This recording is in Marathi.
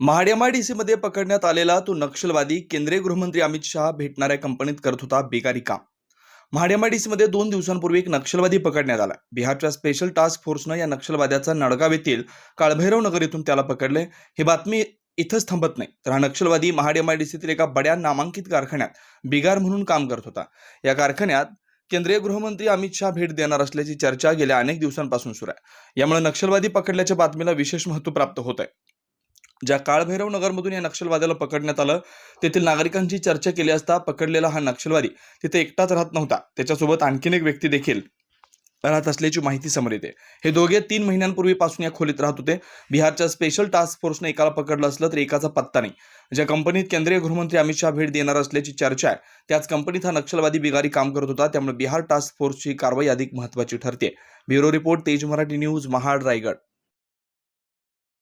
महाड पकडण्यात आलेला तो नक्षलवादी केंद्रीय गृहमंत्री अमित शहा भेटणाऱ्या कंपनीत करत होता बेकारी काम. महाड दोन दिवसांपूर्वी एक नक्षलवादी पकडण्यात आला. बिहारच्या स्पेशल टास्क फोर्सनं या नक्षलवाद्याचा नडगाव येथील काळभैरव नगर येथून त्याला पकडले. ही बातमी इथंच थांबत नाही. तर हा नक्षलवादी महाड एका बड्या नामांकित कारखान्यात बिगार म्हणून काम करत होता. या कारखान्यात केंद्रीय गृहमंत्री अमित शहा भेट देणार असल्याची चर्चा गेल्या अनेक दिवसांपासून सुरू आहे. यामुळे नक्षलवादी पकडल्याच्या बातमीला विशेष महत्त्व प्राप्त होत आहे. ज्या काळभैरव नगरमधून या नक्षलवाद्याला पकडण्यात आलं तेथील नागरिकांची चर्चा केली असता पकडलेला हा नक्षलवादी तिथे एकटाच राहत नव्हता. त्याच्यासोबत आणखीन एक व्यक्ती देखील राहत असल्याची माहिती समोर येते. हे दोघे तीन महिन्यांपूर्वीपासून या खोलीत राहत होते. बिहारच्या स्पेशल टास्क फोर्सने एकाला पकडलं असलं तर एकाचा पत्ता नाही. ज्या कंपनीत केंद्रीय गृहमंत्री अमित शहा भेट देणार असल्याची चर्चा आहे त्याच कंपनीत हा नक्षलवादी बिगारी काम करत होता. त्यामुळे बिहार टास्क फोर्सची कारवाई अधिक महत्त्वाची ठरते. ब्युरो रिपोर्ट तेज मराठी न्यूज महाड रायगड.